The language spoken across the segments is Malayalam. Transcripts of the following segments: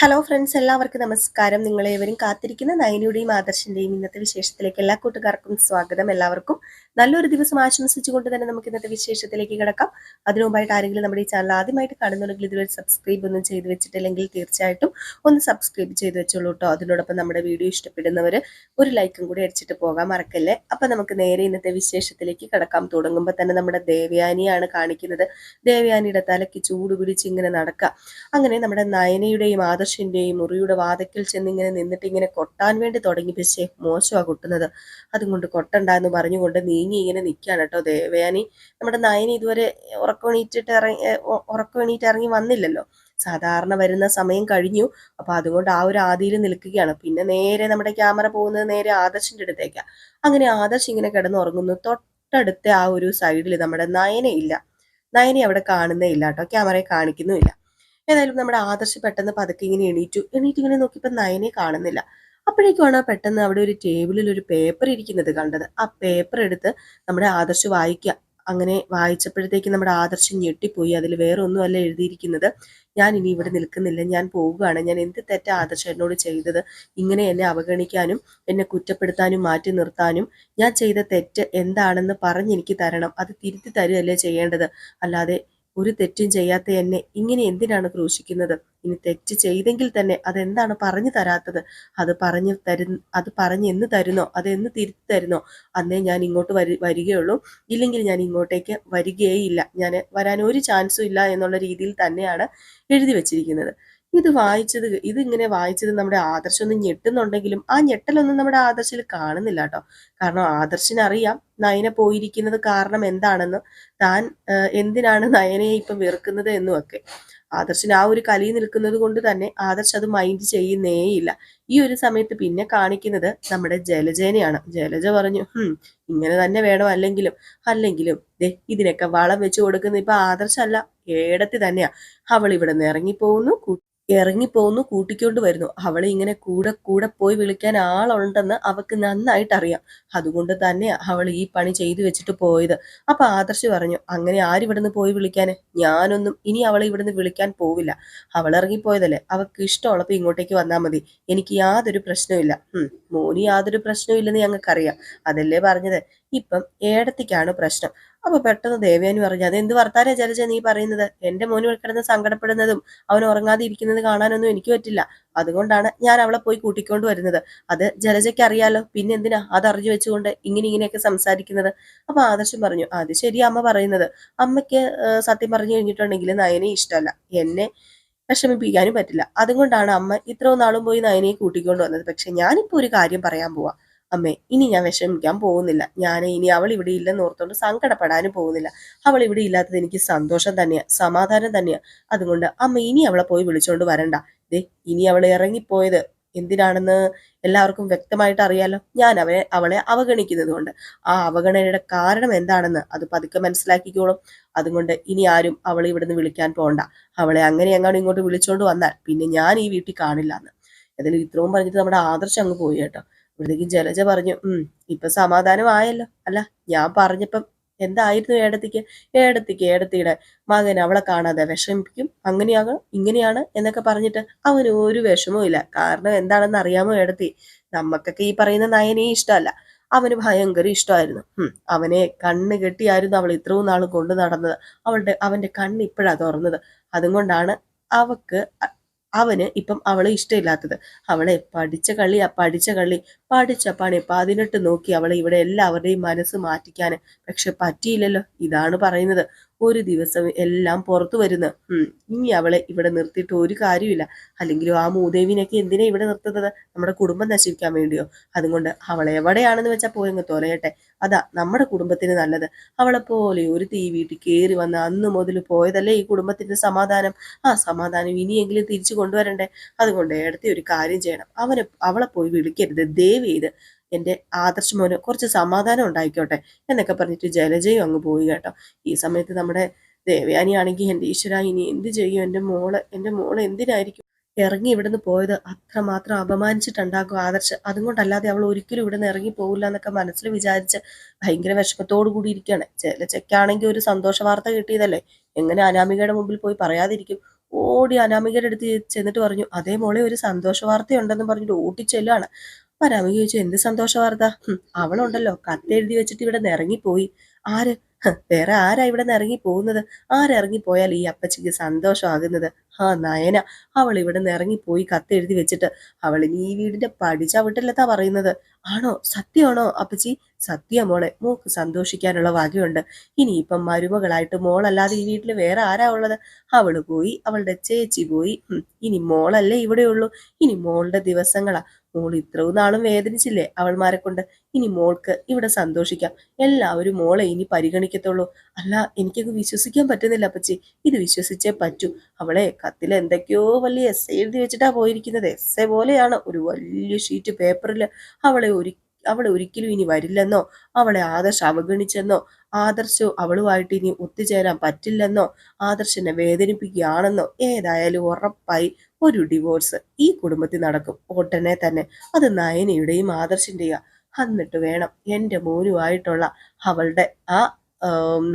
ഹലോ ഫ്രണ്ട്സ് എല്ലാവർക്കും നമസ്കാരം. നിങ്ങളേവരും കാത്തിരിക്കുന്ന നയനിയുടെയും ആദർശിന്റെയും ഇന്നത്തെ വിശേഷത്തിലേക്ക് എല്ലാ കൂട്ടുകാർക്കും സ്വാഗതം. എല്ലാവർക്കും നല്ലൊരു ദിവസം ആശംസിച്ചുകൊണ്ട് തന്നെ നമുക്ക് ഇന്നത്തെ വിശേഷത്തിലേക്ക് കിടക്കാം. അതിനു മുമ്പായിട്ട് ആരെങ്കിലും നമ്മുടെ ഈ ചാനൽ ആദ്യമായിട്ട് കാണുന്നുണ്ടെങ്കിൽ ഇതുവരെ സബ്സ്ക്രൈബ് ഒന്നും ചെയ്ത് വെച്ചിട്ടില്ലെങ്കിൽ തീർച്ചയായിട്ടും ഒന്ന് സബ്സ്ക്രൈബ് ചെയ്ത് വെച്ചോളൂ കേട്ടോ അതിനോടൊപ്പം നമ്മുടെ വീഡിയോ ഇഷ്ടപ്പെടുന്നവർ ഒരു ലൈക്കും കൂടി അടിച്ചിട്ട് പോകാൻ മറക്കല്ലേ? അപ്പൊ നമുക്ക് നേരെ ഇന്നത്തെ വിശേഷത്തിലേക്ക് കിടക്കാം. തുടങ്ങുമ്പോൾ തന്നെ നമ്മുടെ ദേവയാനിയാണ് കാണിക്കുന്നത്. ദേവയാനിയുടെ തലയ്ക്ക് ചൂട് പിടിച്ച് ഇങ്ങനെ നടക്കുക അങ്ങനെ നമ്മുടെ നയനയുടെയും ആദർശിന്റെയും മുറിയുടെ വാതക്കൽ ചെന്ന് ഇങ്ങനെ നിന്നിട്ട് ഇങ്ങനെ കൊട്ടാൻ വേണ്ടി തുടങ്ങി പക്ഷേ മോശമാണ് കൊട്ടുന്നത്. അതുകൊണ്ട് കൊട്ടണ്ട എന്ന് പറഞ്ഞുകൊണ്ട് നീങ്ങി ഇങ്ങനെ നിൽക്കുകയാണ് കേട്ടോ ദേവയാനി. നമ്മുടെ നയനി ഇതുവരെ ഉറക്കമെണീറ്റിട്ട് ഇറങ്ങി ഉറക്കമെണീറ്റ് ഇറങ്ങി വന്നില്ലല്ലോ. സാധാരണ വരുന്ന സമയം കഴിഞ്ഞു. അപ്പൊ അതുകൊണ്ട് ആ ഒരു ആദിയിൽ നിൽക്കുകയാണ്. പിന്നെ നേരെ നമ്മുടെ ക്യാമറ പോകുന്നത് നേരെ ആദർശിന്റെ അടുത്തേക്കാണ് അങ്ങനെ ആദർശ് ഇങ്ങനെ കിടന്നുറങ്ങുന്നു. തൊട്ടടുത്ത ആ ഒരു സൈഡിൽ നമ്മുടെ നയനയില്ല. നയനെ അവിടെ കാണുന്നേ ഇല്ല കേട്ടോ. ക്യാമറയെ കാണിക്കുന്നുമില്ല. ഏതായാലും നമ്മുടെ ആദർശ് പെട്ടെന്ന് പതുക്കെ ഇങ്ങനെ എണീറ്റു. എണീറ്റ് ഇങ്ങനെ നോക്കിയപ്പോൾ നയനെ കാണുന്നില്ല. അപ്പോഴേക്കുമാണ് പെട്ടെന്ന് അവിടെ ഒരു ടേബിളിൽ ഒരു പേപ്പർ ഇരിക്കുന്നത് കണ്ടത്. ആ പേപ്പർ എടുത്ത് നമ്മുടെ ആദർശ് വായിക്കുക അങ്ങനെ വായിച്ചപ്പോഴത്തേക്ക് നമ്മുടെ ആദർശം ഞെട്ടിപ്പോയി. അതിൽ വേറെ ഒന്നുമല്ല എഴുതിയിരിക്കുന്നത്. ഞാൻ ഇനി ഇവിടെ നിൽക്കുന്നില്ല. ഞാൻ പോവുകയാണ്. ഞാൻ എന്ത് തെറ്റ ആദർശം എന്നോട് ചെയ്തത്? ഇങ്ങനെ എന്നെ അവഗണിക്കാനും എന്നെ കുറ്റപ്പെടുത്താനും മാറ്റി നിർത്താനും ഞാൻ ചെയ്ത തെറ്റ് എന്താണെന്ന് പറഞ്ഞെനിക്ക് തരണം. അത് തിരുത്തി തരുകയല്ലേ ചെയ്യേണ്ടത്? അല്ലാതെ ഒരു തെറ്റും ചെയ്യാത്ത എന്നെ ഇങ്ങനെ എന്തിനാണ് ക്രൂശിക്കുന്നത്? ഇനി തെറ്റ് ചെയ്തെങ്കിൽ തന്നെ അതെന്താണ് പറഞ്ഞു തരാത്തത്? അത് പറഞ്ഞു തരു അത് പറഞ്ഞ് എന്ന് തരുന്നോ? അത് എന്ന് തിരുത്തി തരുന്നോ? അന്നേ ഞാൻ ഇങ്ങോട്ട് വരി വരികയുള്ളൂ. ഇല്ലെങ്കിൽ ഞാൻ ഇങ്ങോട്ടേക്ക് വരികയേ ഇല്ല ഞാൻ വരാൻ ഒരു ചാൻസും ഇല്ല എന്നുള്ള രീതിയിൽ തന്നെയാണ് എഴുതി വെച്ചിരിക്കുന്നത്. ഇത് വായിച്ചത് ഇങ്ങനെ വായിച്ചത് നമ്മുടെ ആദർശം ഒന്ന് ഞെട്ടുന്നുണ്ടെങ്കിലും ആ ഞെട്ടലൊന്നും നമ്മുടെ ആദർശിൽ കാണുന്നില്ല കേട്ടോ കാരണം ആദർശിനറിയാം നയന പോയിരിക്കുന്നത് കാരണം എന്താണെന്ന് താൻ എന്തിനാണ് നയനയെ ഇപ്പൊ വെറുക്കുന്നത് എന്നും ഒക്കെ. ആ ഒരു കലി നിൽക്കുന്നത് കൊണ്ട് തന്നെ ആദർശ് അത് മൈൻഡ് ചെയ്യുന്നേയില്ല. ഈ ഒരു സമയത്ത് പിന്നെ കാണിക്കുന്നത് നമ്മുടെ ജലജേനയാണ്. ജലജ പറഞ്ഞു ഹും ഇങ്ങനെ തന്നെ വേണം അല്ലെങ്കിലും അല്ലെങ്കിലും ദേ ഇതിനൊക്കെ വളം വെച്ച് കൊടുക്കുന്ന ഇപ്പൊ ആദർശല്ല ഏടത്തി തന്നെയാ. അവൾ ഇവിടെ നിന്ന് ഇറങ്ങിപ്പോകുന്നു ഇറങ്ങിപ്പോന്നു കൂട്ടിക്കൊണ്ട് വരുന്നു. അവളെ ഇങ്ങനെ കൂടെ കൂടെ പോയി വിളിക്കാൻ ആളുണ്ടെന്ന് അവക്ക് നന്നായിട്ട് അറിയാം അതുകൊണ്ട് തന്നെ അവൾ ഈ പണി ചെയ്തു വെച്ചിട്ട് പോയത്. അപ്പൊ ആദർശ് പറഞ്ഞു അങ്ങനെ ആര് ഇവിടുന്ന് പോയി വിളിക്കാൻ ഞാനൊന്നും ഇനി അവളെ ഇവിടുന്ന് വിളിക്കാൻ പോവില്ല. അവൾ ഇറങ്ങിപ്പോയതല്ലേ? അവക്ക് ഇഷ്ടമുള്ളപ്പോ ഇങ്ങോട്ടേക്ക് വന്നാൽ മതി. എനിക്ക് യാതൊരു പ്രശ്നവും ഇല്ല. മോനി യാതൊരു പ്രശ്നവും ഇല്ലെന്ന് ഞങ്ങൾക്കറിയാം. അതല്ലേ പറഞ്ഞത്? ഇപ്പം ഏടത്തിക്കാണ് പ്രശ്നം. അപ്പൊ പെട്ടെന്ന് ദേവയാനി പറഞ്ഞു അതെന്ത് വർത്താനം ജലജ നീ പറയുന്നത്? എന്റെ മോന് കിടന്ന് സങ്കടപ്പെടുന്നതും അവൻ ഉറങ്ങാതെ ഇരിക്കുന്നത് കാണാനൊന്നും എനിക്ക് പറ്റില്ല. അതുകൊണ്ടാണ് ഞാൻ അവളെ പോയി കൂട്ടിക്കൊണ്ട് വരുന്നത്. അത് ജലജയ്ക്ക് അറിയാലോ പിന്നെ എന്തിനാ അത് അറിഞ്ഞു വെച്ചുകൊണ്ട് ഇങ്ങനെ ഇങ്ങനെയൊക്കെ സംസാരിക്കുന്നത്? അപ്പൊ ആദർശം പറഞ്ഞു അത് ശരി അമ്മ പറയുന്നത്. അമ്മയ്ക്ക് സത്യം പറഞ്ഞു കഴിഞ്ഞിട്ടുണ്ടെങ്കിൽ നയനെ ഇഷ്ടമല്ല. എന്നെ വിഷമിപ്പിക്കാനും പറ്റില്ല. അതുകൊണ്ടാണ് അമ്മ ഇത്രയും നാളും പോയി നയനെ കൂട്ടിക്കൊണ്ട് വന്നത്. പക്ഷെ ഞാനിപ്പോ ഒരു കാര്യം പറയാൻ പോവാ. അമ്മേ ഇനി ഞാൻ വിഷമിക്കാൻ പോകുന്നില്ല. ഞാൻ ഇനി അവൾ ഇവിടെ ഇല്ലെന്ന് ഓർത്തുകൊണ്ട് സങ്കടപ്പെടാനും പോകുന്നില്ല. അവൾ ഇവിടെ ഇല്ലാത്തത് എനിക്ക് സന്തോഷം തന്നെയാണ് സമാധാനം തന്നെയാണ് അതുകൊണ്ട് അമ്മ ഇനി അവളെ പോയി വിളിച്ചോണ്ട് വരണ്ട. ദേ ഇനി അവൾ ഇറങ്ങിപ്പോയത് എന്തിനാണെന്ന് എല്ലാവർക്കും വ്യക്തമായിട്ട് അറിയാലോ. ഞാൻ അവനെ അവളെ അവഗണിക്കുന്നത് കൊണ്ട്. ആ അവഗണനയുടെ കാരണം എന്താണെന്ന് അത് പതുക്കെ മനസ്സിലാക്കിക്കോളും. അതുകൊണ്ട് ഇനി ആരും അവളെ ഇവിടുന്ന് വിളിക്കാൻ പോകണ്ട അവളെ അങ്ങനെ എങ്ങാനും ഇങ്ങോട്ട് വിളിച്ചോണ്ട് വന്നാൽ പിന്നെ ഞാൻ ഈ വീട്ടിൽ കാണില്ല എന്ന് ഏതായാലും ഇത്രയും പറഞ്ഞിട്ട് നമ്മുടെ ആദർശം അങ്ങ് പോയി കേട്ടോ. അപ്പോഴത്തേക്കും ജലജ പറഞ്ഞു ഉം ഇപ്പൊ സമാധാനമായല്ലോ. അല്ല ഞാൻ പറഞ്ഞപ്പം എന്തായിരുന്നു ഏടത്തിക്ക്? ഏടത്തിക്ക് ഏടത്തിയുടെ മകൻ അവളെ കാണാതെ വിഷമിപ്പിക്കും. അങ്ങനെയാകണം ഇങ്ങനെയാണ്? എന്നൊക്കെ പറഞ്ഞിട്ട് അവന് ഒരു വിഷമവും ഇല്ല. കാരണം എന്താണെന്ന് അറിയാമോ ഏടത്തി? നമുക്കൊക്കെ ഈ പറയുന്ന നയനെ ഇഷ്ടമല്ല. അവന് ഭയങ്കര ഇഷ്ടമായിരുന്നു. അവനെ കണ്ണ് കെട്ടിയായിരുന്നു അവൾ ഇത്രയും നാൾ കൊണ്ടു നടന്നത്. അവളുടെ അവന്റെ കണ്ണ് ഇപ്പോഴാ തുറന്നത്. അതുകൊണ്ടാണ് അവക്ക് അവന് ഇപ്പം അവളെ ഇഷ്ടമില്ലാത്തത്. അവളെ പഠിച്ച കള്ളി പഠിച്ച കളി പഠിച്ച പണി പതിനെട്ട് നോക്കി അവളെ ഇവിടെ എല്ലാവരുടെയും മനസ്സ് മാറ്റിക്കാൻ പക്ഷെ പറ്റിയില്ലല്ലോ. ഇതാണ് പറയുന്നത്. ഒരു ദിവസം എല്ലാം പുറത്തു വരുന്ന. ഇനി അവളെ ഇവിടെ നിർത്തിയിട്ട് ഒരു കാര്യമില്ല അല്ലെങ്കിലും ആ മൂദേവിനൊക്കെ എന്തിനാ ഇവിടെ നിർത്തുന്നത്? നമ്മുടെ കുടുംബം നശിപ്പിക്കാൻ വേണ്ടിയോ? അതുകൊണ്ട് അവളെ എവിടെയാണെന്ന് വെച്ചാൽ പോയങ്ങ് തൊലയട്ടെ. അതാ നമ്മുടെ കുടുംബത്തിന് നല്ലത്. അവളെ പോലെ ഒരു തീ വീട്ടിൽ കയറി വന്ന് അന്ന് മുതൽ പോയതല്ലേ ഈ കുടുംബത്തിന്റെ സമാധാനം? ആ സമാധാനം ഇനിയെങ്കിലും തിരിച്ചു കൊണ്ടുവരണ്ടേ? അതുകൊണ്ട് ഇടത്തെ ഒരു കാര്യം ചെയ്യണം. അവനെ അവളെ പോയി വിളിക്കരുത്. ദേവ് ചെയ്ത് എന്റെ ആദർശ മോന് കുറച്ച് സമാധാനം ഉണ്ടായിക്കോട്ടെ എന്നൊക്കെ പറഞ്ഞിട്ട് ജലജയും അങ്ങ് പോയി കേട്ടോ. ഈ സമയത്ത് നമ്മുടെ ദേവയാനി ആണെങ്കിൽ എന്റെ ഈശ്വര ഇനി എന്ത് ചെയ്യും? എന്റെ മോൾ എന്റെ മോൾ എന്തിനായിരിക്കും? ഇറങ്ങി ഇവിടുന്ന് പോയത് അത്രമാത്രം അപമാനിച്ചിട്ടുണ്ടാകും ആദർശ്. അതുകൊണ്ടല്ലാതെ അവൾ ഒരിക്കലും ഇവിടുന്ന് ഇറങ്ങി പോകില്ല എന്നൊക്കെ മനസ്സിൽ വിചാരിച്ച് ഭയങ്കര വിഷമത്തോടു കൂടി ഇരിക്കുകയാണ്. ജലജയ്ക്കാണെങ്കിൽ ഒരു സന്തോഷ വാർത്ത കിട്ടിയതല്ലേ? എങ്ങനെ അനാമികയുടെ മുമ്പിൽ പോയി പറയാതിരിക്കും? ഓടി അനാമികയുടെ അടുത്ത് ചെന്നിട്ട് പറഞ്ഞു അതേ മോളെ ഒരു സന്തോഷ വാർത്തയുണ്ടെന്ന് പറഞ്ഞിട്ട് ഓട്ടിച്ചെല്ലാണ് അനാമിക ചോദിച്ചു എന്ത് സന്തോഷ വാർത്ത? "ഹും, അവളുണ്ടല്ലോ. കത്തെഴുതി വെച്ചിട്ട് ഇവിടെ നിറങ്ങിപ്പോയി ആര്? "ഹ്, വേറെ ആരാ ഇവിടെ നിന്ന് ഇറങ്ങി പോകുന്നത് ആരിറങ്ങിപ്പോയാൽ ഈ അപ്പച്ചിക്ക് സന്തോഷമാകുന്നത്? ആ നയന അവൾ ഇവിടെ നിന്ന് ഇറങ്ങിപ്പോയി കത്തെഴുതി വെച്ചിട്ട് അവൾ ഇനി ഈ വീടിന്റെ പടിച്ചവിട്ടില്ലെത്താ പറയുന്നത്. ആണോ? സത്യമാണോ അപ്പച്ചി? സത്യമോളെ മോക്ക് സന്തോഷിക്കാനുള്ള വകയുണ്ട്. ഇനിയിപ്പം മരുമകളായിട്ട് മോളല്ലാതെ ഈ വീട്ടിൽ വേറെ ആരാ ഉള്ളത്? അവൾ പോയി അവളുടെ ചേച്ചി പോയി. ഇനി മോളല്ലേ ഇവിടെയുള്ളൂ ഇനി മോളുടെ ദിവസങ്ങളാ. മോൾ ഇത്രയും നാളും വേദനിച്ചില്ലേ അവൾമാരെ കൊണ്ട്? ഇനി മോൾക്ക് ഇവിടെ സന്തോഷിക്കാം. എല്ലാവരും മോളെ ഇനി പരിഗണിക്കത്തുള്ളൂ. അല്ല എനിക്കത് വിശ്വസിക്കാൻ പറ്റുന്നില്ല അപ്പച്ചി. ഇത് വിശ്വസിച്ചേ പറ്റൂ. അവളെ കത്തിൽ എന്തൊക്കെയോ വലിയ എസ് എഴുതി വെച്ചിട്ടാ പോയിരിക്കുന്നത്. എസ് പോലെയാണ്. ഒരു വലിയ ഷീറ്റ് പേപ്പറിൽ അവളെ ഒരു അവളെ ഒരിക്കലും ഇനി വരില്ലെന്നോ അവളെ ആദർശ് അവഗണിച്ചെന്നോ ആദർശോ അവളുമായിട്ട് ഇനി ഒത്തുചേരാൻ പറ്റില്ലെന്നോ ആദർശനെ വേദനിപ്പിക്കുകയാണെന്നോ ഏതായാലും ഉറപ്പായി ഒരു ഡിവോഴ്സ് ഈ കുടുംബത്തിൽ നടക്കും. ഉടനെ തന്നെ അത് നയനയുടെയും ആദർശിന്റെയും. എന്നിട്ട് വേണം എന്റെ മോനുമായിട്ടുള്ള അവളുടെ ആം,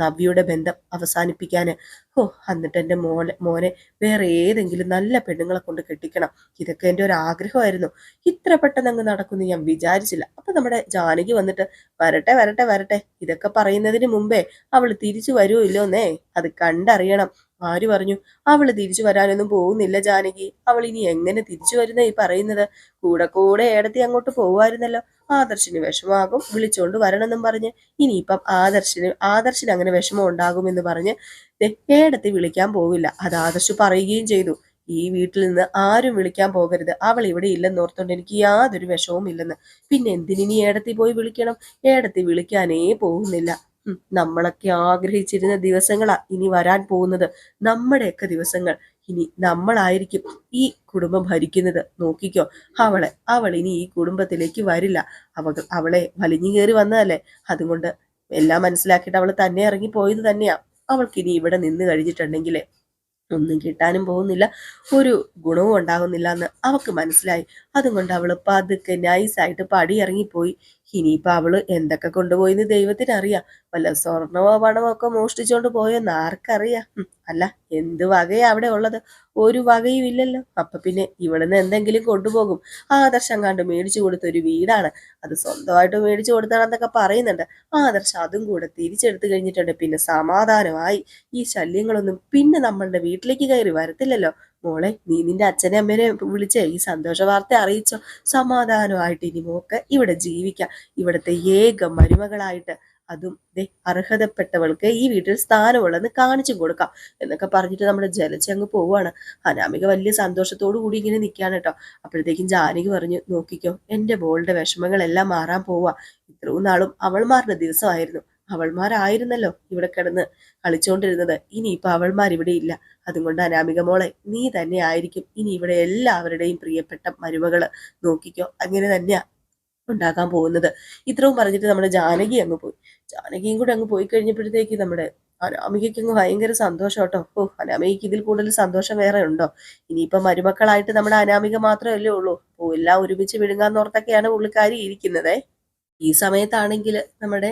നവ്യയുടെ ബന്ധം അവസാനിപ്പിക്കാൻ. ഓ എന്നിട്ട് എന്റെ മോനെ മോനെ വേറെ ഏതെങ്കിലും നല്ല പെണ്ണുങ്ങളെ കൊണ്ട് കെട്ടിക്കണം. ഇതൊക്കെ എന്റെ ഒരു ആഗ്രഹമായിരുന്നു. ഇത്ര പെട്ടെന്ന് അങ്ങ് നടക്കുമെന്ന് ഞാൻ വിചാരിച്ചില്ല. അപ്പം നമ്മുടെ ജാനകി വന്നിട്ട് വരട്ടെ വരട്ടെ വരട്ടെ. ഇതൊക്കെ പറയുന്നതിന് മുമ്പേ അവൾ തിരിച്ചു വരുമോ ഇല്ലോന്നേ അത് കണ്ടറിയണം. ആര് പറഞ്ഞു? അവൾ തിരിച്ചു വരാനൊന്നും പോകുന്നില്ല ജാനകി. അവൾ ഇനി എങ്ങനെ തിരിച്ചു വരുന്ന ഈ പറയുന്നത്? കൂടെ കൂടെ ഏടത്തി അങ്ങോട്ട് പോവായിരുന്നല്ലോ. ആദർശിന് വിഷമാകും വിളിച്ചോണ്ട് വരണമെന്നും പറഞ്ഞ് ഇനിയിപ്പം ആദർശിന് ആദർശിന് അങ്ങനെ വിഷമം ഉണ്ടാകുമെന്ന് പറഞ്ഞ് ഏടത്തി വിളിക്കാൻ പോവില്ല. അത് ആദർശ് പറയുകയും ചെയ്തു. ഈ വീട്ടിൽ നിന്ന് ആരും വിളിക്കാൻ പോകരുത്. അവൾ ഇവിടെ ഇല്ലെന്ന് ഓർത്തോണ്ട് എനിക്ക് യാതൊരു വിഷവും ഇല്ലെന്ന് പിന്നെ എന്തിനി ഏടത്തി പോയി വിളിക്കണം? ഏടത്തി വിളിക്കാനേ പോകുന്നില്ല. നമ്മളൊക്കെ ആഗ്രഹിച്ചിരുന്ന ദിവസങ്ങളാ ഇനി വരാൻ പോകുന്നത്. നമ്മുടെയൊക്കെ ദിവസങ്ങൾ ഇനി നമ്മളായിരിക്കും ഈ കുടുംബം ഭരിക്കുന്നത്. നോക്കിക്കോ അവളെ അവൾ ഇനി ഈ കുടുംബത്തിലേക്ക് വരില്ല. അവൾ അവളെ വലിഞ്ഞു കയറി വന്നതല്ലേ? അതുകൊണ്ട് എല്ലാം മനസ്സിലാക്കിയിട്ട് അവൾ തന്നെ ഇറങ്ങി പോയത് തന്നെയാ. അവൾക്ക് ഇനി ഇവിടെ നിന്ന് കഴിഞ്ഞിട്ടുണ്ടെങ്കിൽ ഒന്നും കിട്ടാനും പോകുന്നില്ല. ഒരു ഗുണവും ഉണ്ടാകുന്നില്ല എന്ന് അവൾക്ക് മനസ്സിലായി. അതുകൊണ്ട് അവൾ പതുക്കെ നൈസായിട്ട് പടി ഇറങ്ങിപ്പോയി ഇനിയിപ്പൊ അവൾ എന്തൊക്കെ കൊണ്ടുപോയിന്ന് ദൈവത്തിനറിയാം. വല്ല സ്വർണമോ പണമോ ഒക്കെ മോഷ്ടിച്ചോണ്ട് പോയെന്ന് ആർക്കറിയാം. അല്ല എന്ത് വകയാ അവിടെ ഉള്ളത്? ഒരു വകയും ഇല്ലല്ലോ. അപ്പൊ പിന്നെ ഇവിടുന്ന് എന്തെങ്കിലും കൊണ്ടുപോകും. ആദർശം കണ്ട് മേടിച്ചു കൊടുത്ത ഒരു വീടാണ്. അത് സ്വന്തമായിട്ട് മേടിച്ചു കൊടുത്താണെന്നൊക്കെ പറയുന്നുണ്ട്. ആദർശം അതും കൂടെ തിരിച്ചെടുത്തു കഴിഞ്ഞിട്ടുണ്ട്. പിന്നെ സമാധാനമായി. ഈ ശല്യങ്ങളൊന്നും പിന്നെ നമ്മളുടെ വീട്ടിലേക്ക് കയറി വരത്തില്ലല്ലോ. മോളെ നീ നിന്റെ അച്ഛനെ അമ്മേനെ വിളിച്ചേ ഈ സന്തോഷ വാർത്ത അറിയിച്ചോ? സമാധാനമായിട്ട് ഇനി മോക്ക് ഇവിടെ ജീവിക്കാം. ഇവിടുത്തെ ഏക മരുമകളായിട്ട് അതും ദേ അർഹതപ്പെട്ടവൾക്ക് ഈ വീട്ടിൽ സ്ഥാനമുള്ളെന്ന് കാണിച്ചു കൊടുക്കാം എന്നൊക്കെ പറഞ്ഞിട്ട് നമ്മുടെ ജലജ അങ്ങ് പോവാണ് അനാമിക വലിയ സന്തോഷത്തോടു കൂടി ഇങ്ങനെ നിൽക്കുകയാണ് കേട്ടോ. അപ്പോഴത്തേക്കും ജാനകി പറഞ്ഞു നോക്കിക്കോ എന്റെ മോളുടെ വിഷമങ്ങളെല്ലാം മാറാൻ പോവാ. ഇത്രയും നാളും അവൾമാരുടെ ദിവസമായിരുന്നു. അവൾമാരായിരുന്നല്ലോ ഇവിടെ കിടന്ന് കളിച്ചുകൊണ്ടിരുന്നത് ഇനി ഇപ്പൊ അവൾമാർ ഇവിടെ ഇല്ല. അതുകൊണ്ട് അനാമിക മോളെ നീ തന്നെ ആയിരിക്കും ഇനി ഇവിടെ എല്ലാവരുടെയും പ്രിയപ്പെട്ട മരുമകൾ. നോക്കിക്കോ അങ്ങനെ തന്നെയാ ഉണ്ടാക്കാൻ പോകുന്നത്. ഇത്രയും പറഞ്ഞിട്ട് നമ്മുടെ ജാനകി അങ്ങ് പോയി. ജാനകിയും കൂടെ അങ്ങ് പോയി കഴിഞ്ഞപ്പോഴത്തേക്ക് നമ്മുടെ അനാമികയ്ക്ക് അങ്ങ് ഭയങ്കര സന്തോഷം കേട്ടോ. ഓ അനാമികയ്ക്ക് ഇതിൽ കൂടുതൽ സന്തോഷം വേറെ ഉണ്ടോ? ഇനിയിപ്പൊ മരുമക്കളായിട്ട് നമ്മുടെ അനാമിക മാത്രമല്ലേ ഉള്ളൂ. ഓ എല്ലാം ഒരുമിച്ച് വിഴുങ്ങാന്നോർത്തൊക്കെയാണ് പുള്ളിക്കാരി ഇരിക്കുന്നത്. ഈ സമയത്താണെങ്കിൽ നമ്മുടെ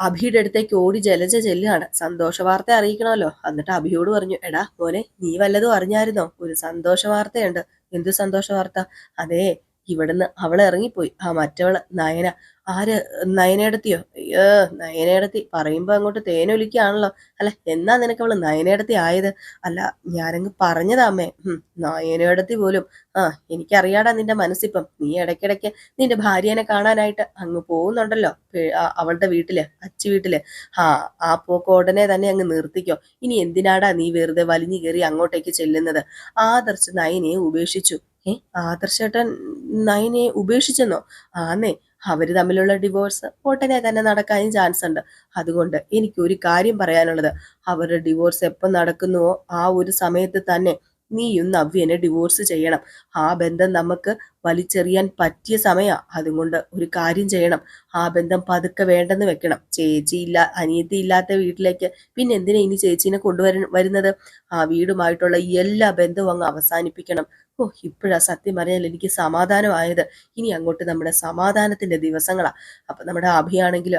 അഭിയുടെ അടുത്തേക്ക് ഓടി ജലജ ചെല്ലുകയാണ്. സന്തോഷ വാർത്ത അറിയിക്കണമല്ലോ. എന്നിട്ട് അഭിയോട് പറഞ്ഞു എടാ മോനെ നീ വല്ലതും അറിഞ്ഞായിരുന്നോ? ഒരു സന്തോഷ വാർത്തയുണ്ട് എന്ത് സന്തോഷ വാർത്ത അതേ ഇവിടുന്ന് അവൾ ഇറങ്ങിപ്പോയി. ആ മറ്റവൾ നയന. ആര്? നയനേടത്തിയോ? അയ്യോ നയനേടത്തി. പറയുമ്പോ അങ്ങോട്ട് തേനൊലിക്കാണല്ലോ. അല്ല എന്നാ നിനക്ക് അവൾ നയനേടത്തി ആയത്? അല്ല ഞാനങ്ങ് പറഞ്ഞതാ അമ്മേ. ഉം നയനേടത്തി പോലും. ആ എനിക്കറിയാടാ നിന്റെ മനസ്സിപ്പം. നീ ഇടയ്ക്കിടയ്ക്ക് നിന്റെ ഭാര്യനെ കാണാനായിട്ട് അങ്ങ് പോകുന്നുണ്ടല്ലോ. അവളുടെ വീട്ടിൽ അച്ചി വീട്ടിൽ. ആ ആ പോക്ക് ഉടനെ തന്നെ അങ്ങ് നിർത്തിക്കോ. ഇനി എന്തിനാടാ നീ വെറുതെ വലിഞ്ഞു കയറി അങ്ങോട്ടേക്ക് ചെല്ലുന്നത്? ആദർശ് നയനെ ഉപേക്ഷിച്ചു. ഏ? ആദർശേട്ടൻ നയനെ ഉപേക്ഷിച്ചെന്നോ? ആന്നേ അവർ തമ്മിലുള്ള ഡിവോഴ്സ് ഉടനെ തന്നെ നടക്കാനും ചാൻസ് ഉണ്ട്. അതുകൊണ്ട് എനിക്ക് ഒരു കാര്യം പറയാനുള്ളത്. അവരുടെ ഡിവോഴ്സ് എപ്പം നടക്കുന്നുവോ ആ ഒരു സമയത്ത് തന്നെ നീയും നവ്യനെ ഡിവോഴ്സ് ചെയ്യണം. ആ ബന്ധം നമുക്ക് വലിച്ചെറിയാൻ പറ്റിയ സമയാ. അതുകൊണ്ട് ഒരു കാര്യം ചെയ്യണം. ആ ബന്ധം പതുക്കെ വേണ്ടെന്ന് വെക്കണം. ചേച്ചി ഇല്ല അനിയത്തി ഇല്ലാത്ത വീട്ടിലേക്ക് പിന്നെ എന്തിനാ ഇനി ചേച്ചീനെ കൊണ്ടുവര വരുന്നത്? ആ വീടുമായിട്ടുള്ള എല്ലാ ബന്ധവും അങ്ങ് അവസാനിപ്പിക്കണം. ഓ ഇപ്പോഴാ സത്യം പറഞ്ഞാൽ എനിക്ക് സമാധാനമായത്. ഇനി അങ്ങോട്ട് നമ്മുടെ സമാധാനത്തിന്റെ ദിവസങ്ങളാ. അപ്പൊ നമ്മുടെ അഭിയാണെങ്കിൽ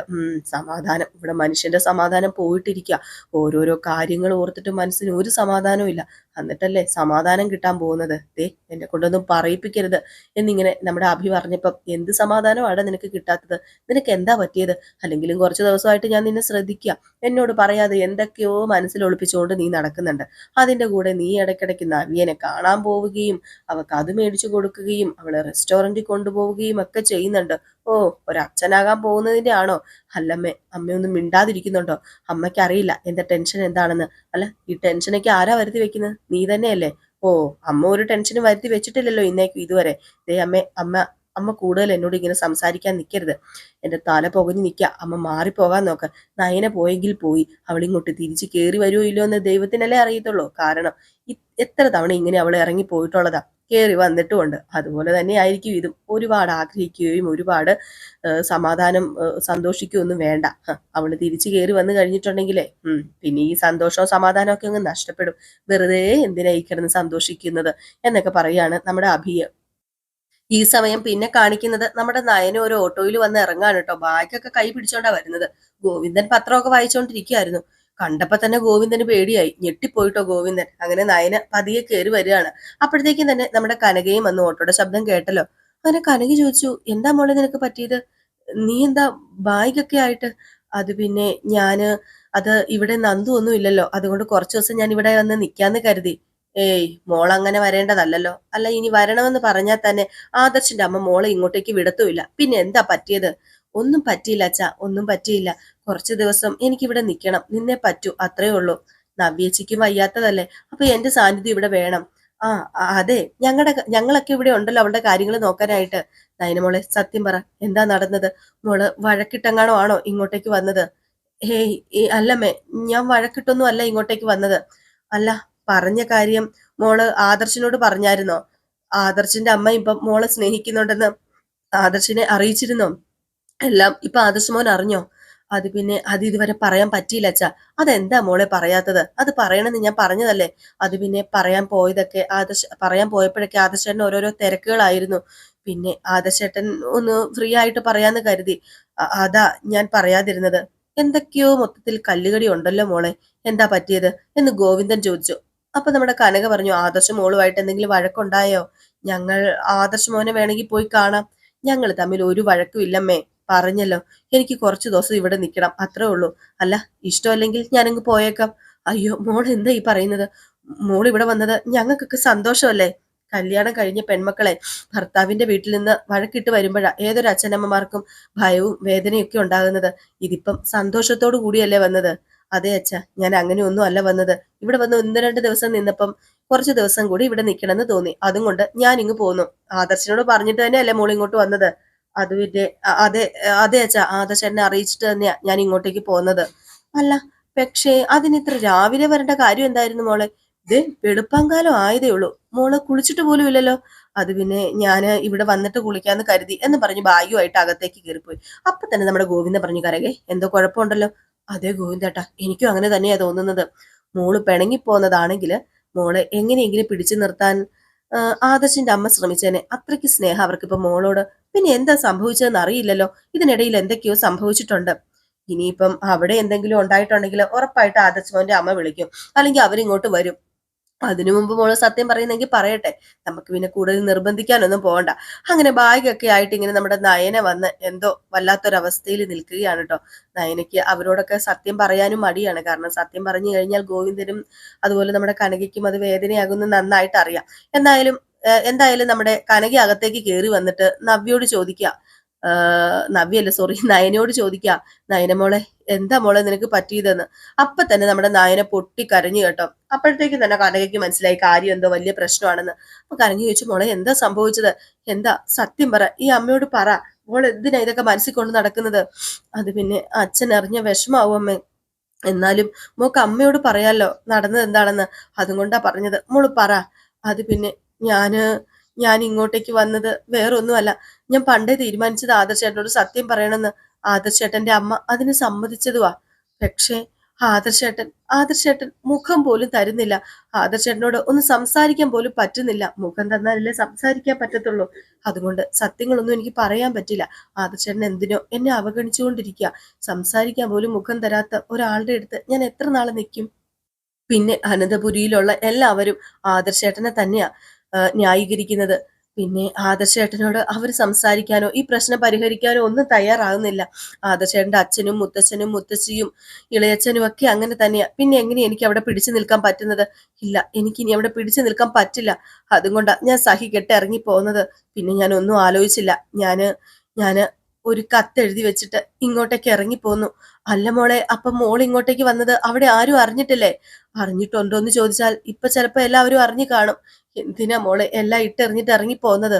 സമാധാനം. ഇവിടെ മനുഷ്യന്റെ സമാധാനം പോയിട്ടിരിക്കുക ഓരോരോ കാര്യങ്ങൾ ഓർത്തിട്ട് മനസ്സിന് ഒരു സമാധാനവും ഇല്ല. എന്നിട്ടല്ലേ സമാധാനം കിട്ടാൻ പോകുന്നത്? ദേ എന്നെ കൊണ്ടൊന്നും പറയിപ്പിക്കരുത്. എന്നിങ്ങനെ നമ്മുടെ അഭി പറഞ്ഞപ്പം എന്ത് സമാധാനമാണ് നിനക്ക് കിട്ടാത്തത്? നിനക്ക് എന്താ പറ്റിയത്? അല്ലെങ്കിലും കുറച്ച് ദിവസമായിട്ട് ഞാൻ നിന്നെ ശ്രദ്ധിക്കുക എന്നോട് പറയാതെ എന്തൊക്കെയോ മനസ്സിൽ ഒളിപ്പിച്ചുകൊണ്ട് നീ നടക്കുന്നുണ്ട്. അതിന്റെ കൂടെ നീ ഇടയ്ക്കിടയ്ക്ക് നവ്യനെ കാണാൻ പോവുകയും അവൾക്ക് അത് മേടിച്ചു കൊടുക്കുകയും അവളെ റെസ്റ്റോറന്റിൽ കൊണ്ടുപോവുകയും ഒക്കെ ചെയ്യുന്നുണ്ട്. ഓ ഒരച്ഛനാകാൻ പോകുന്നതിന്റെ ആണോ? അല്ലമ്മേ അമ്മയൊന്നും മിണ്ടാതിരിക്കുന്നുണ്ടോ? അമ്മയ്ക്ക് അറിയില്ല എന്റെ ടെൻഷൻ എന്താണെന്ന്. അല്ല ഈ ടെൻഷനൊക്കെ ആരാ വരുത്തി വെക്കുന്നത്? നീ തന്നെയല്ലേ? ഓ അമ്മ ഒരു ടെൻഷനും വരുത്തി വെച്ചിട്ടില്ലല്ലോ ഇന്നേക്കും ഇതുവരെ. ദേ അമ്മ അമ്മ അമ്മ കൂടുതൽ എന്നോട് ഇങ്ങനെ സംസാരിക്കാൻ നിൽക്കരുത് എന്റെ തല പുകഞ്ഞു നിൽക്കുക അമ്മ മാറിപ്പോകാൻ നോക്ക. നയന പോയെങ്കിൽ പോയി. അവളിങ്ങോട്ട് തിരിച്ച് കയറി വരുമോ ഇല്ലയോ എന്ന് ദൈവത്തിനല്ലേ അറിയത്തുള്ളൂ. കാരണം എത്ര തവണ ഇങ്ങനെ അവൾ ഇറങ്ങി പോയിട്ടുള്ളതാ? കയറി വന്നിട്ടുമുണ്ട്. അതുപോലെ തന്നെ ആയിരിക്കും ഇതും. ഒരുപാട് ആഗ്രഹിക്കുകയും ഒരുപാട് സമാധാനം സന്തോഷിക്കുകയും സന്തോഷിക്കുകയൊന്നും വേണ്ട. അവൾ തിരിച്ചു കയറി വന്നു കഴിഞ്ഞിട്ടുണ്ടെങ്കിലേ പിന്നെ ഈ സന്തോഷവും സമാധാനവും ഒക്കെ അങ്ങ് നഷ്ടപ്പെടും. വെറുതെ എന്തിനാ ഈ കിടന്ന് സന്തോഷിക്കുന്നത്? എന്നൊക്കെ പറയാണ് നമ്മുടെ അഭിയ ഈ സമയം പിന്നെ കാണിക്കുന്നത് നമ്മുടെ നയന ഒരു ഓട്ടോയിൽ വന്ന് ഇറങ്ങാണ് കേട്ടോ. ബാക്കൊക്കെ കൈ പിടിച്ചോണ്ടാ വരുന്നത്. ഗോവിന്ദൻ പത്രമൊക്കെ വായിച്ചോണ്ടിരിക്കുകയായിരുന്നു കണ്ടപ്പോ തന്നെ ഗോവിന്ദന് പേടിയായി. ഞെട്ടിപ്പോയിട്ടോ ഗോവിന്ദൻ? അങ്ങനെ നയന പതിയെ കയറി വരികയാണ്. അപ്പോഴത്തേക്കും തന്നെ നമ്മുടെ കനകയും വന്ന് ഓട്ടോയുടെ ശബ്ദം കേട്ടല്ലോ. അങ്ങനെ കനക ചോദിച്ചു എന്താ മോളെ നിനക്ക് പറ്റിയത്? നീ എന്താ ബാഗൊക്കെ ആയിട്ട്? അത് പിന്നെ ഞാൻ അത് ഇവിടെ നന്ദു ഒന്നും ഇല്ലല്ലോ. അതുകൊണ്ട് കുറച്ചു ദിവസം ഞാൻ ഇവിടെ വന്ന് നിൽക്കാന്ന് കരുതി. ഏയ് മോൾ അങ്ങനെ വരേണ്ടതല്ലല്ലോ. അല്ല ഇനി വരണമെന്ന് പറഞ്ഞാൽ തന്നെ ആദർശന്റെ അമ്മ മോളെ ഇങ്ങോട്ടേക്ക് വിടത്തുമില്ല. പിന്നെ എന്താ പറ്റിയത്? ഒന്നും പറ്റിയില്ല അച്ഛ ഒന്നും പറ്റിയില്ല. കുറച്ച് ദിവസം എനിക്കിവിടെ നിൽക്കണം. നിന്നെ പറ്റൂ അത്രേ ഉള്ളൂ. നവ്യേച്ചിക്കും വയ്യാത്തതല്ലേ? അപ്പൊ എന്റെ സാന്നിധ്യം ഇവിടെ വേണം. ആ അതെ ഞങ്ങളുടെ ഞങ്ങളൊക്കെ ഇവിടെ ഉണ്ടല്ലോ അവളുടെ കാര്യങ്ങൾ നോക്കാനായിട്ട്. നയനമോളെ സത്യം പറ എന്താ നടന്നത്? മോൾ വഴക്കിട്ടങ്ങാണോ ആണോ ഇങ്ങോട്ടേക്ക് വന്നത്? ഹേയ് അല്ലമ്മേ ഞാൻ വഴക്കിട്ടൊന്നും അല്ല ഇങ്ങോട്ടേക്ക് വന്നത്. അല്ല പറഞ്ഞ കാര്യം മോൾ ആദർശിനോട് പറഞ്ഞായിരുന്നോ? ആദർശിന്റെ അമ്മ ഇപ്പം മോളെ സ്നേഹിക്കുന്നുണ്ടെന്ന് ആദർശിനെ അറിയിച്ചിരുന്നോ? എല്ലാം ഇപ്പൊ ആദർശ് മോൻ അറിഞ്ഞോ? അത് പിന്നെ അത് ഇതുവരെ പറയാൻ പറ്റിയില്ല അച്ഛാ. അതെന്താ മോളെ പറയാത്തത്? അത് പറയണമെന്ന് ഞാൻ പറഞ്ഞതല്ലേ? അത് പിന്നെ പറയാൻ പോയതൊക്കെ ആദർശ പറയാൻ പോയപ്പോഴൊക്കെ ആദർശേട്ടൻ ഓരോരോ തിരക്കുകളായിരുന്നു. പിന്നെ ആദർശേട്ടൻ ഒന്ന് ഫ്രീ ആയിട്ട് പറയാന്ന് കരുതി. അതാ ഞാൻ പറയാതിരുന്നത്. എന്തൊക്കെയോ മൊത്തത്തിൽ കല്ലുകടി ഉണ്ടല്ലോ മോളെ. എന്താ പറ്റിയത്? എന്ന് ഗോവിന്ദൻ ചോദിച്ചു. അപ്പൊ നമ്മുടെ കനക പറഞ്ഞു ആദർശ മോളുമായിട്ട് എന്തെങ്കിലും വഴക്കുണ്ടായോ? ഞങ്ങൾ ആദർശ മോനെ വേണമെങ്കിൽ പോയി കാണാം. ഞങ്ങൾ തമ്മിൽ ഒരു വഴക്കും ഇല്ലമ്മേ പറഞ്ഞല്ലോ എനിക്ക് കുറച്ച് ദിവസം ഇവിടെ നിൽക്കണം അത്രേ ഉള്ളൂ. അല്ല ഇഷ്ടമല്ലെങ്കിൽ ഞാനങ്ങ് പോയേക്കാം. അയ്യോ മോൾ എന്താ ഈ പറയുന്നത്? മോൾ ഇവിടെ വന്നത് ഞങ്ങൾക്കൊക്കെ സന്തോഷമല്ലേ? കല്യാണം കഴിഞ്ഞ പെൺമക്കളെ ഭർത്താവിന്റെ വീട്ടിൽ നിന്ന് വഴക്കിട്ട് വരുമ്പോഴാണ് ഏതൊരു അച്ഛനമ്മമാർക്കും ഭയവും വേദനയൊക്കെ ഉണ്ടാകുന്നത്. ഇതിപ്പം സന്തോഷത്തോടു കൂടിയല്ലേ വന്നത്? അതെ അച്ഛ ഞാൻ അങ്ങനെ ഒന്നും അല്ല വന്നത്. ഇവിടെ വന്ന് ഒന്ന് രണ്ട് ദിവസം നിന്നപ്പം കുറച്ച് ദിവസം കൂടി ഇവിടെ നിൽക്കണമെന്ന് തോന്നി. അതും കൊണ്ട് ഞാൻ ഇങ്ങ് പോന്നു. ആദർശനോട് പറഞ്ഞിട്ട് തന്നെയല്ലേ മോൾ ഇങ്ങോട്ട് വന്നത്? അത് പിന്നെ അതെ അതെ അച്ഛാ ആദർശ് എന്നെ അറിയിച്ചിട്ട് തന്നെയാ ഞാൻ ഇങ്ങോട്ടേക്ക് പോകുന്നത്. അല്ല പക്ഷേ അതിന് ഇത്ര രാവിലെ വരേണ്ട കാര്യം എന്തായിരുന്നു മോളെ? ഇത് വെളുപ്പാങ്കാലം ആയതേ ഉള്ളൂ. മോൾ കുളിച്ചിട്ട് പോലും ഇല്ലല്ലോ. അത് പിന്നെ ഞാൻ ഇവിടെ വന്നിട്ട് കുളിക്കാന്ന് കരുതി എന്ന് പറഞ്ഞ് ഭാഗ്യമായിട്ട് അകത്തേക്ക് കയറിപ്പോയി. അപ്പൊ തന്നെ നമ്മുടെ ഗോവിന്ദ പറഞ്ഞു കരകെ എന്തോ കുഴപ്പമുണ്ടല്ലോ? അതെ ഗോവിന്ദേട്ടാ എനിക്കും അങ്ങനെ തന്നെയാ തോന്നുന്നത്. മോൾ പിണങ്ങിപ്പോന്നതാണെങ്കിൽ മോളെ എങ്ങനെയെങ്കിലും പിടിച്ചു നിർത്താൻ ആദർശിന്റെ അമ്മ ശ്രമിച്ചേനെ. അത്രയ്ക്ക് സ്നേഹം അവർക്കിപ്പോ മോളോട് പിന്നെ എന്താ സംഭവിച്ചതെന്ന് അറിയില്ലല്ലോ. ഇതിനിടയിൽ എന്തൊക്കെയോ സംഭവിച്ചിട്ടുണ്ട്. ഇനിയിപ്പം അവിടെ എന്തെങ്കിലും ഉണ്ടായിട്ടുണ്ടെങ്കിൽ ഉറപ്പായിട്ട് ആദർശ് അമ്മ വിളിക്കും. അല്ലെങ്കിൽ അവരിങ്ങോട്ട് വരും. അതിനു മുമ്പ് മോൾ സത്യം പറയുന്നെങ്കിൽ പറയട്ടെ. നമുക്ക് പിന്നെ കൂടുതൽ നിർബന്ധിക്കാനൊന്നും പോകണ്ട. അങ്ങനെ ബാഗൊക്കെ ആയിട്ട് ഇങ്ങനെ നമ്മുടെ നയന വന്ന് എന്തോ വല്ലാത്തൊരവസ്ഥയിൽ നിൽക്കുകയാണ് കേട്ടോ. നയനയ്ക്ക് അവരോടൊക്കെ സത്യം പറയാനും മടിയാണ്. കാരണം സത്യം പറഞ്ഞു കഴിഞ്ഞാൽ ഗോവിന്ദനും അതുപോലെ നമ്മുടെ കനകയ്ക്കും അത് വേദനയാകുന്നു നന്നായിട്ട് അറിയാം. എന്തായാലും ഏഹ് എന്തായാലും നമ്മുടെ കനകി അകത്തേക്ക് കയറി വന്നിട്ട് നവ്യോട് ചോദിക്കുക നവ്യല്ല സോറി നയനോട് ചോദിക്കുക നയനമോളെ എന്താ മോളെ നിനക്ക് പറ്റിയതെന്ന്? അപ്പൊ തന്നെ നമ്മുടെ നയനെ പൊട്ടി കരഞ്ഞു കേട്ടോ. അപ്പോഴത്തേക്കും തന്നെ കനകയ്ക്ക് മനസ്സിലായി കാര്യം എന്തോ വലിയ പ്രശ്നമാണെന്ന്. അപ്പൊ കരഞ്ഞു ചോദിച്ചു മോളെ എന്താ സംഭവിച്ചത്? എന്താ? സത്യം പറ. ഈ അമ്മയോട് പറ. മോൾ എന്തിനാ ഇതൊക്കെ മനസ്സിൽ കൊണ്ട് നടക്കുന്നത്? അത് പിന്നെ അച്ഛൻ അറിഞ്ഞ വിഷമാവും അമ്മേ. എന്നാലും മോക്ക് അമ്മയോട് പറയാലോ നടന്നത് എന്താണെന്ന്. അതും കൊണ്ടാ പറഞ്ഞത്. മോൾ പറ. അത് പിന്നെ ഞാൻ ഞാൻ ഇങ്ങോട്ടേക്ക് വന്നത് വേറൊന്നുമല്ല. ഞാൻ പണ്ടേ തീരുമാനിച്ചത് ആദർശേട്ടനോട് സത്യം പറയണമെന്ന്. ആദർശേട്ടന്റെ അമ്മ അതിന് സമ്മതിച്ചതുവാ. പക്ഷേ ആദർശേട്ടൻ ആദർശേട്ടൻ മുഖം പോലും തരുന്നില്ല. ആദർശേട്ടനോട് ഒന്ന് സംസാരിക്കാൻ പോലും പറ്റുന്നില്ല. മുഖം തന്നാലല്ലേ സംസാരിക്കാൻ പറ്റത്തുള്ളൂ. അതുകൊണ്ട് സത്യങ്ങളൊന്നും എനിക്ക് പറയാൻ പറ്റില്ല. ആദർശേട്ടൻ എന്തിനോ എന്നെ അവഗണിച്ചുകൊണ്ടിരിക്കുക. സംസാരിക്കാൻ പോലും മുഖം തരാത്ത ഒരാളുടെ അടുത്ത് ഞാൻ എത്ര നാളെ നിൽക്കും? പിന്നെ അനന്തപുരിയിലുള്ള എല്ലാവരും ആദർശേട്ടനെ തന്നെയാ. ന്യായീകരിക്കുന്നത്. പിന്നെ ആദർശേട്ടനോട് അവർ സംസാരിക്കാനോ ഈ പ്രശ്നം പരിഹരിക്കാനോ ഒന്നും തയ്യാറാകുന്നില്ല ആദർശേട്ടന്റെ അച്ഛനും മുത്തച്ഛനും മുത്തശ്ശിയും ഇളയച്ഛനും ഒക്കെ അങ്ങനെ തന്നെയാ. പിന്നെ എങ്ങനെ എനിക്ക് അവിടെ പിടിച്ചു നിൽക്കാൻ പറ്റുന്നത്? ഇല്ല എനിക്ക് ഇനി അവിടെ പിടിച്ചു നിൽക്കാൻ പറ്റില്ല. അതുകൊണ്ടാ ഞാൻ സഹി കെട്ട് ഇറങ്ങി പോകുന്നത് പിന്നെ ഞാൻ ഒന്നും ആലോചിച്ചില്ല. ഞാൻ ഞാൻ ഒരു കത്ത് എഴുതി വെച്ചിട്ട് ഇങ്ങോട്ടേക്ക് ഇറങ്ങി പോന്നു അല്ല മോളെ അപ്പൊ മോൾ ഇങ്ങോട്ടേക്ക് വന്നത് അവിടെ ആരും അറിഞ്ഞിട്ടില്ലേ? അറിഞ്ഞിട്ടുണ്ടോ എന്ന് ചോദിച്ചാൽ ഇപ്പൊ ചിലപ്പോൾ എല്ലാവരും അറിഞ്ഞു കാണും. എന്തിനാ മോൾ എല്ലാം ഇട്ടെറിഞ്ഞിട്ട് ഇറങ്ങി പോകുന്നത്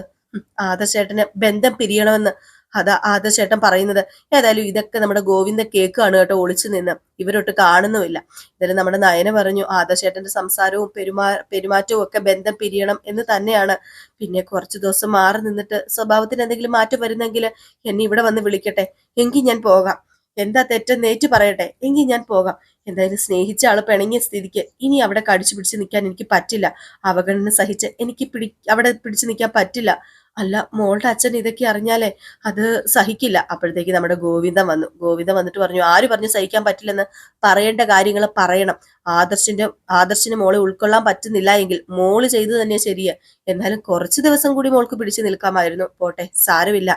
ആദർശേട്ടന് ബന്ധം പിരിയണമെന്ന് അതാ ആദർശേട്ടൻ പറയുന്നത്. ഏതായാലും ഇതൊക്കെ നമ്മുടെ ഗോവിന്ദ കേക്കാണ് കേട്ടോ ഒളിച്ചു നിന്ന്. ഇവരൊട്ട് കാണുന്നുമില്ല. ഇതിൽ നമ്മുടെ നയന പറഞ്ഞു ആദർശേട്ടന്റെ സംസാരവും പെരുമാ പെരുമാറ്റവും ഒക്കെ ബന്ധം പിരിയണം എന്ന് തന്നെയാണ്. പിന്നെ കുറച്ചു ദിവസം മാറി നിന്നിട്ട് സ്വഭാവത്തിന് എന്തെങ്കിലും മാറ്റം വരുന്നെങ്കിൽ എന്നെ ഇവിടെ വന്ന് വിളിക്കട്ടെ. എങ്കിൽ ഞാൻ പോകാം. എന്താ തെറ്റെന്ന് ഏറ്റു പറയട്ടെ. എങ്കിൽ ഞാൻ പോകാം. എന്തായാലും സ്നേഹിച്ച ആൾ പിണങ്ങിയ സ്ഥിതിക്ക് ഇനി അവിടെ കടിച്ചു പിടിച്ച് നിൽക്കാൻ എനിക്ക് പറ്റില്ല. അവഗണന സഹിച്ച് എനിക്ക് പിടി അവിടെ പിടിച്ചു നിൽക്കാൻ പറ്റില്ല. അല്ല മോളുടെ അച്ഛൻ ഇതൊക്കെ അറിഞ്ഞാലേ അത് സഹിക്കില്ല. അപ്പോഴത്തേക്ക് നമ്മുടെ ഗോവിന്ദൻ വന്നു. ഗോവിന്ദൻ വന്നിട്ട് പറഞ്ഞു ആര് പറഞ്ഞു സഹിക്കാൻ പറ്റില്ലെന്ന് പറയേണ്ട കാര്യങ്ങൾ പറയണം. ആദർശിന്റെ ആദർശിന് മോളെ ഉൾക്കൊള്ളാൻ പറ്റുന്നില്ല എങ്കിൽ മോൾ ചെയ്തു തന്നെ ശരിയാ. എന്നാലും കുറച്ച് ദിവസം കൂടി മോൾക്ക് പിടിച്ചു നിൽക്കാമായിരുന്നു. പോട്ടെ സാരമില്ല.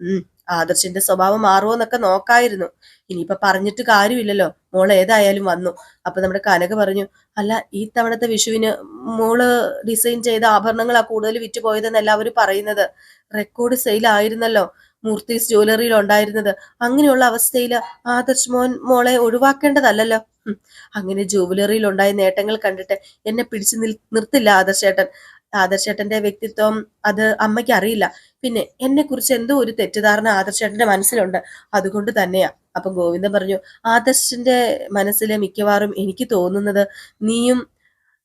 ഉം. ആദർശിന്റെ സ്വഭാവം മാറുമോ എന്നൊക്കെ നോക്കായിരുന്നു. ഇനിയിപ്പൊ പറഞ്ഞിട്ട് കാര്യമില്ലല്ലോ. മോൾ ഏതായാലും വന്നു. അപ്പൊ നമ്മുടെ കനക പറഞ്ഞു അല്ല ഈ തവണത്തെ വിഷുവിന് മോൾ ഡിസൈൻ ചെയ്ത ആഭരണങ്ങളാ കൂടുതൽ വിറ്റ് പോയതെന്ന് എല്ലാവരും പറയുന്നത്. റെക്കോർഡ് സെയിൽ ആയിരുന്നല്ലോ. മൂർത്തീസ് ജ്വല്ലറിയിൽ ഉണ്ടായിരുന്നത്. അങ്ങനെയുള്ള അവസ്ഥയിൽ ആദർശ് മോൻ മോളെ ഒഴിവാക്കേണ്ടതല്ലല്ലോ. അങ്ങനെ ജുവലറിയിൽ ഉണ്ടായ നേട്ടങ്ങൾ കണ്ടിട്ട് എന്നെ പിടിച്ചു നിർത്തില്ല ആദർശേട്ടൻ. ആദർശേട്ടന്റെ വ്യക്തിത്വം അത് അമ്മയ്ക്ക് അറിയില്ല. പിന്നെ എന്നെ കുറിച്ച് എന്തോ ഒരു തെറ്റിദ്ധാരണ ആദർശേട്ടന്റെ മനസ്സിലുണ്ട്. അതുകൊണ്ട് തന്നെയാ. അപ്പൊ ഗോവിന്ദൻ പറഞ്ഞു ആദർശന്റെ മനസ്സിലെ മിക്കവാറും എനിക്ക് തോന്നുന്നത് നീയും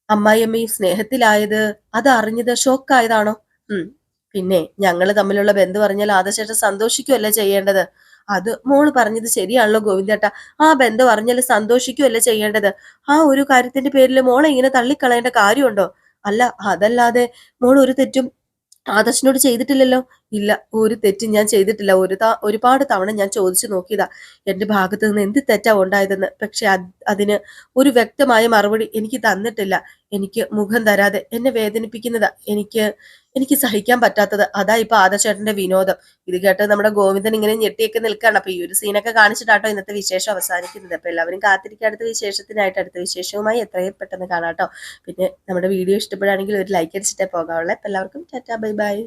അമ്മായിയമ്മയും സ്നേഹത്തിലായത് അത് അറിഞ്ഞത് ഷോക്കായതാണോ? ഉം. പിന്നെ ഞങ്ങൾ തമ്മിലുള്ള ബന്ധം പറഞ്ഞാൽ ആദർശേട്ടൻ സന്തോഷിക്കുമല്ല ചെയ്യേണ്ടത്? അത് മോൾ പറഞ്ഞത് ശരിയാണല്ലോ ഗോവിന്ദേട്ട. ആ ബന്ധം അറിഞ്ഞാൽ സന്തോഷിക്കുമല്ല ചെയ്യേണ്ടത്? ആ ഒരു കാര്യത്തിന്റെ പേരിൽ മോളെ ഇങ്ങനെ തള്ളിക്കളയേണ്ട കാര്യമുണ്ടോ? അല്ല അതല്ലാതെ മോൾ ഒരു തെറ്റും ആദർശനോട് ചെയ്തിട്ടില്ലല്ലോ. ഇല്ല ഒരു തെറ്റും ഞാൻ ചെയ്തിട്ടില്ല. ഒരു ഒരുപാട് തവണ ഞാൻ ചോദിച്ചു നോക്കിയതാ എന്റെ ഭാഗത്ത് നിന്ന് എന്ത് തെറ്റാ ഉണ്ടായതെന്ന്? പക്ഷെ അതിന് ഒരു വ്യക്തമായ മറുപടി എനിക്ക് തന്നിട്ടില്ല. എനിക്ക് മുഖം തരാതെ എന്നെ വേദനിപ്പിക്കുന്നതാ. എനിക്ക് എനിക്ക് സഹിക്കാൻ പറ്റാത്തത്. അതാ ഇപ്പൊ ആദർശേട്ടന്റെ വിനോദം. ഇത് കേട്ട് നമ്മുടെ ഗോവിന്ദൻ ഇങ്ങനെ ഞെട്ടിയൊക്കെ നിൽക്കുകയാണ്. അപ്പൊ ഈ ഒരു സീനൊക്കെ കാണിച്ചിട്ടാട്ടോ ഇന്നത്തെ വിശേഷം അവസാനിക്കുന്നത്. അപ്പൊ എല്ലാവരും കാത്തിരിക്കുക. അടുത്ത വിശേഷത്തിനായിട്ട് അടുത്ത വിശേഷവുമായി എത്രയും പെട്ടെന്ന് കാണാട്ടോ. പിന്നെ നമ്മുടെ വീഡിയോ ഇഷ്ടപ്പെടുകയാണെങ്കിൽ ഒരു ലൈക്ക് അടിച്ചിട്ടേ പോകാവുള്ളൂ. എല്ലാവർക്കും ടാറ്റാ ബൈ ബൈ.